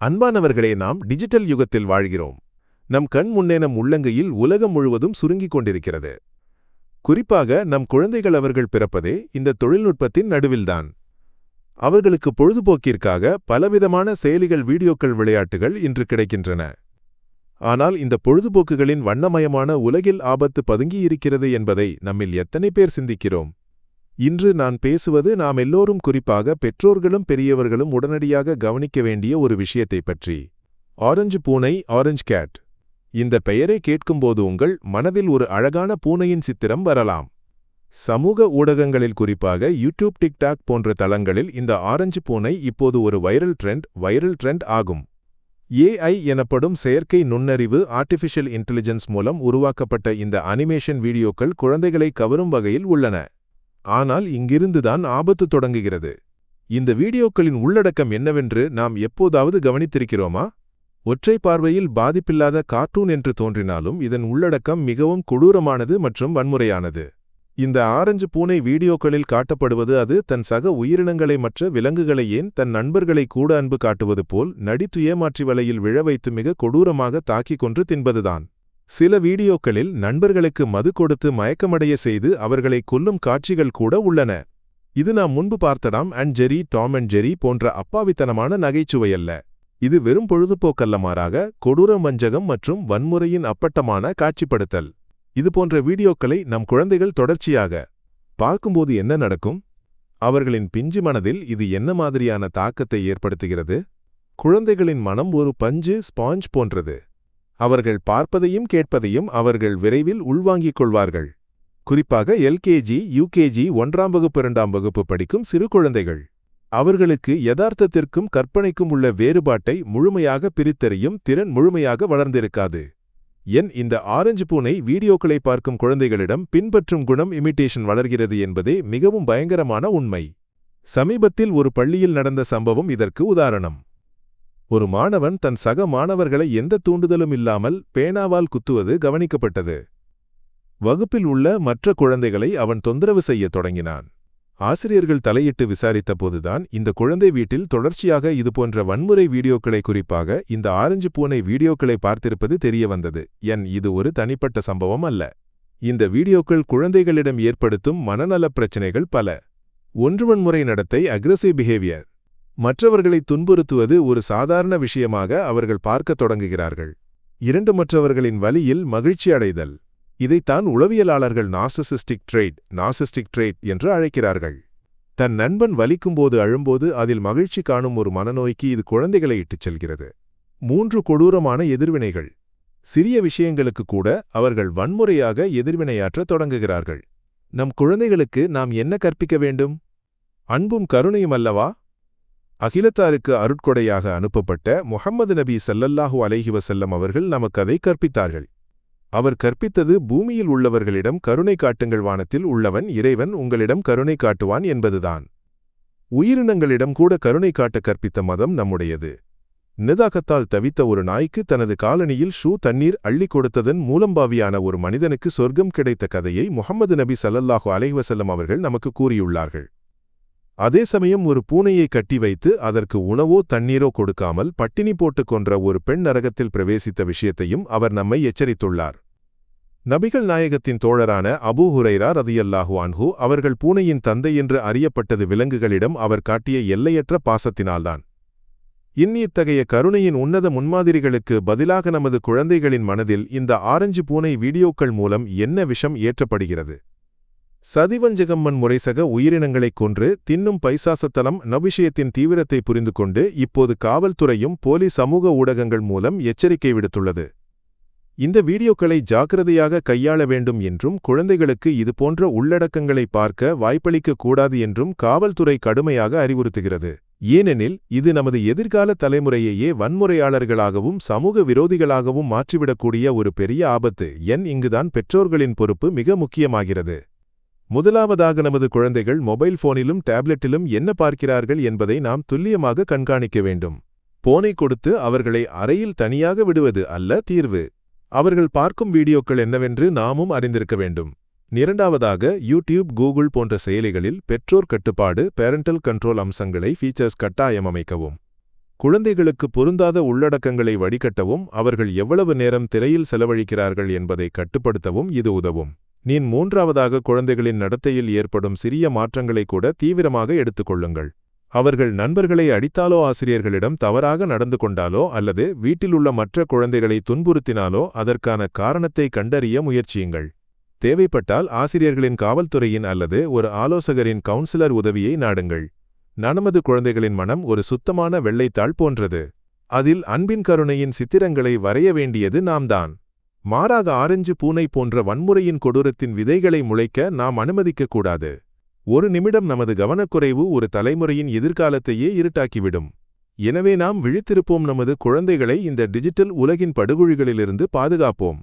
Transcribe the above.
அன்பானவர்களே நாம் டிஜிட்டல் யுகத்தில் வாழ்கிறோம். நம் கண் முன்னே நம் உள்ளங்கையில் உலகம் முழுவதும் சுருங்கிக் கொண்டிருக்கிறது. குறிப்பாக நம் குழந்தைகள் அவர்கள் பிறப்பதே இந்த தொழில்நுட்பத்தின் நடுவில்தான். அவர்களுக்கு பொழுதுபோக்கிற்காக பலவிதமான செயலிகள் வீடியோக்கள் விளையாட்டுகள் இன்று கிடைக்கின்றன. ஆனால் இந்த பொழுதுபோக்குகளின் வண்ணமயமான உலகில் ஆபத்து பதுங்கியிருக்கிறது என்பதை நம்மில் எத்தனை பேர் சிந்திக்கிறோம்? இன்று நான் பேசுவது நாம் எல்லோரும் குறிப்பாக பெற்றோர்களும் பெரியவர்களும் உடனடியாக கவனிக்க வேண்டிய ஒரு விஷயத்தைப் பற்றி. ஆரஞ்சு பூனை ஆரஞ்சு கேட். இந்த பெயரை கேட்கும்போது உங்கள் மனதில் ஒரு அழகான பூனையின் சித்திரம் வரலாம். சமூக ஊடகங்களில் குறிப்பாக யூடியூப் டிக்டாக் போன்ற தளங்களில் இந்த ஆரஞ்சு பூனை இப்போது ஒரு வைரல் ட்ரெண்ட் வைரல் ட்ரெண்ட் ஆகும். ஏஐ எனப்படும் செயற்கை நுண்ணறிவு ஆர்டிஃபிஷியல் இன்டெலிஜென்ஸ் மூலம் உருவாக்கப்பட்ட இந்த அனிமேஷன் வீடியோக்கள் குழந்தைகளை கவரும் வகையில் உள்ளன. ஆனால் இங்கிருந்துதான் ஆபத்து தொடங்குகிறது. இந்த வீடியோக்களின் உள்ளடக்கம் என்னவென்று நாம் எப்போதாவது கவனித்திருக்கிறோமா? ஒற்றை பார்வையில் பாதிப்பில்லாத கார்ட்டூன் என்று தோன்றினாலும் இதன் உள்ளடக்கம் மிகவும் கொடூரமானது மற்றும் வன்முறையானது. இந்த ஆரஞ்சு பூனை வீடியோக்களில் காட்டப்படுவது அது தன் சக உயிரினங்களை மற்ற விலங்குகளை ஏன் தன் நண்பர்களை கூட அன்பு காட்டுவது போல் நடித்து ஏமாற்றி வலையில் விழ வைத்து மிக கொடூரமாக தாக்கிக் கொன்று தின்பதுதான். சில வீடியோக்களில் நண்பர்களுக்கு மது கொடுத்து மயக்கமடைய செய்து அவர்களை கொல்லும் காட்சிகள் கூட உள்ளன. இது நாம் முன்பு பார்த்தடாம் and Jerry Tom and Jerry போன்ற அப்பாவித்தனமான நகைச்சுவையல்ல. இது வெறும் பொழுதுபோக்கல்ல மாறாக கொடூர வஞ்சகம் மற்றும் வன்முறையின் அப்பட்டமான காட்சிப்படுத்தல். இது போன்ற வீடியோக்களை நம் குழந்தைகள் தொடர்ச்சியாக பார்க்கும்போது என்ன நடக்கும்? அவர்களின் பிஞ்சு மனதில் இது என்ன மாதிரியான தாக்கத்தை ஏற்படுத்துகிறது? குழந்தைகளின் மனம் ஒரு பஞ்சு ஸ்பாஞ்ச் போன்றது. அவர்கள் பார்ப்பதையும் கேட்பதையும் அவர்கள் விரைவில் உள்வாங்கிக் கொள்வார்கள் குறிப்பாக எல்கேஜி யூகேஜி ஒன்றாம் வகுப்பு இரண்டாம் வகுப்பு படிக்கும் சிறு குழந்தைகள். அவர்களுக்கு யதார்த்தத்திற்கும் கற்பனைக்கும் உள்ள வேறுபாட்டை முழுமையாக பிரித்தறியும் திறன் முழுமையாக வளர்ந்திருக்காது. என் இந்த ஆரஞ்சு பூனை வீடியோக்களை பார்க்கும் குழந்தைகளிடம் பின்பற்றும் குணம் இமிட்டேஷன் வளர்கிறது என்பதே மிகவும் பயங்கரமான உண்மை. சமீபத்தில் ஒரு பள்ளியில் நடந்த சம்பவம் இதற்கு உதாரணம். ஒரு மாணவன் தன் சக மாணவர்களை எந்த தூண்டுதலும் இல்லாமல் பேனாவால் குத்துவது கவனிக்கப்பட்டது. வகுப்பில் உள்ள மற்ற குழந்தைகளை அவன் தொந்தரவு செய்யத் தொடங்கினான். ஆசிரியர்கள் தலையிட்டு விசாரித்த போதுதான் இந்த குழந்தை வீட்டில் தொடர்ச்சியாக இதுபோன்ற வன்முறை வீடியோக்களை குறிப்பாக இந்த ஆரஞ்சு பூனை வீடியோக்களை பார்த்திருப்பது தெரிய வந்தது என் இது ஒரு தனிப்பட்ட சம்பவம் அல்ல. இந்த வீடியோக்கள் குழந்தைகளிடம் ஏற்படுத்தும் மனநலப் பிரச்சினைகள் பல. ஒன்று வன்முறை நடத்தை அக்ரஸிவ் பிஹேவியர் மற்றவர்களை துன்புறுத்துவது ஒரு சாதாரண விஷயமாக அவர்கள் பார்க்கத் தொடங்குகிறார்கள். இரண்டு மற்றவர்களின் வலியில் மகிழ்ச்சி அடைதல். இதைத்தான் உளவியலாளர்கள் நாசசிஸ்டிக் ட்ரேட் நாசிஸ்டிக் ட்ரேட் என்று அழைக்கிறார்கள். தன் நண்பன் வலிக்கும்போது அழும்போது அதில் மகிழ்ச்சி காணும் ஒரு மனநோய்க்கு இது குழந்தைகளை இட்டுச் செல்கிறது. மூன்று கொடூரமான எதிர்வினைகள். சிறிய விஷயங்களுக்கு கூட அவர்கள் வன்முறையாக எதிர்வினையாற்றத் தொடங்குகிறார்கள். நம் குழந்தைகளுக்கு நாம் என்ன கற்பிக்க வேண்டும்? அன்பும் கருணையும் அல்லவா? அகிலத்தாருக்கு அருட்கொடையாக அனுப்பப்பட்ட முகம்மது நபி சல்லல்லாஹு அலைஹி வசல்லம் அவர்கள் நமக்கு அதை கற்பித்தார்கள். அவர் கற்பித்தது பூமியில் உள்ளவர்களிடம் கருணை காட்டுங்கள் வானத்தில் உள்ளவன் இறைவன் உங்களிடம் கருணை காட்டுவான் என்பதுதான். உயிரினங்களிடம் கூட கருணை காட்ட கற்பித்த மதம் நம்முடையது. நிதாகத்தால் தவித்த ஒரு நாய்க்கு தனது காலனியில் ஷூ தண்ணீர் அள்ளி கொடுத்ததன் மூலம்பாவியான ஒரு மனிதனுக்கு சொர்க்கம் கிடைத்த கதையை முகமது நபி சல்லல்லாஹு அலைவசல்லம் அவர்கள் நமக்கு கூறியுள்ளார்கள். அதே சமயம் ஒரு பூனையை கட்டி வைத்து அதற்கு உணவோ தண்ணீரோ கொடுக்காமல் பட்டினி போட்டுக் கொன்ற ஒரு பெண் நரகத்தில் பிரவேசித்த விஷயத்தையும் அவர் நம்மை எச்சரித்துள்ளார். நபிகள் நாயகத்தின் தோழரான அபூ ஹுரைரா ரதியல்லாஹு அன்ஹு அவர்கள் பூனையின் தந்தை என்று அறியப்பட்டது விலங்குகளிடம் அவர் காட்டிய எல்லையற்ற பாசத்தினால்தான். இன்னி இத்தகைய கருணையின் உன்னத முன்மாதிரிகளுக்கு பதிலாக நமது குழந்தைகளின் மனதில் இந்த ஆரஞ்சு பூனை வீடியோக்கள் மூலம் என்ன விஷம் ஏற்றப்படுகிறது? சதிவஞ்சகம்மன் முறைசக உயிரினங்களைக் கொன்று தின்னும் பைசாசத்தலம் நபிஷயத்தின் தீவிரத்தை புரிந்து கொண்டு இப்போது காவல்துறையும் போலி சமூக ஊடகங்கள் மூலம் எச்சரிக்கை விடுத்துள்ளது. இந்த வீடியோக்களை ஜாக்கிரதையாக கையாள வேண்டும் என்றும் குழந்தைகளுக்கு இதுபோன்ற உள்ளடக்கங்களை பார்க்க வாய்ப்பளிக்க கூடாது என்றும் காவல்துறை கடுமையாக அறிவுறுத்துகிறது. ஏனெனில் இது நமது எதிர்கால தலைமுறையையே வன்முறையாளர்களாகவும் சமூக விரோதிகளாகவும் மாற்றிவிடக்கூடிய ஒரு பெரிய ஆபத்து. என் இங்குதான் பெற்றோர்களின் பொறுப்பு மிக முக்கியமாகிறது. முதலாவதாக நமது குழந்தைகள் மொபைல் போனிலும் டேப்லெட்டிலும் என்ன பார்க்கிறார்கள் என்பதை நாம் துல்லியமாக கண்காணிக்க வேண்டும். போனை கொடுத்து அவர்களை அறையில் தனியாக விடுவது அல்ல தீர்வு. அவர்கள் பார்க்கும் வீடியோக்கள் என்னவென்று நாமும் அறிந்திருக்க வேண்டும். இரண்டாவதாக யூடியூப் கூகுள் போன்ற செயலிகளில் பெற்றோர் கட்டுப்பாடு பேரண்டல் கண்ட்ரோல் அம்சங்களை ஃபீச்சர்ஸ் கட்டாயம் அமைக்கவும். குழந்தைகளுக்கு பொருந்தாத உள்ளடக்கங்களை வடிகட்டவும் அவர்கள் எவ்வளவு நேரம் திரையில் செலவழிக்கிறார்கள் என்பதை கட்டுப்படுத்தவும் இது உதவும். நீன் மூன்றாவதாக குழந்தைகளின் நடத்தையில் ஏற்படும் சிறிய மாற்றங்களை கூட தீவிரமாக எடுத்துக்கொள்ளுங்கள். அவர்கள் நண்பர்களை அடித்தாலோ ஆசிரியர்களிடம் தவறாக நடந்து கொண்டாலோ அல்லது வீட்டிலுள்ள மற்ற குழந்தைகளை துன்புறுத்தினாலோ அதற்கான காரணத்தை கண்டறிய முயற்சியுங்கள். தேவைப்பட்டால் ஆசிரியர்களின் காவல்துறையின் அல்லது ஒரு ஆலோசகரின் கவுன்சிலர் உதவியை நாடுங்கள். நனமது குழந்தைகளின் மனம் ஒரு சுத்தமான வெள்ளைத்தாள் போன்றது. அதில் அன்பின் கருணையின் சித்திரங்களை வரைய வேண்டியது நாம்தான். மாறாக ஆரஞ்சு பூனை போன்ற வன்முறையின் கொடூரத்தின் விதைகளை முளைக்க நாம் அனுமதிக்கக்கூடாது. ஒரு நிமிடம் நமது கவனக்குறைவு ஒரு தலைமுறையின் எதிர்காலத்தையே இருட்டாக்கிவிடும். எனவே நாம் விழித்திருப்போம். நமது குழந்தைகளை இந்த டிஜிட்டல் உலகின் படுகொழிகளிலிருந்து பாதுகாப்போம்.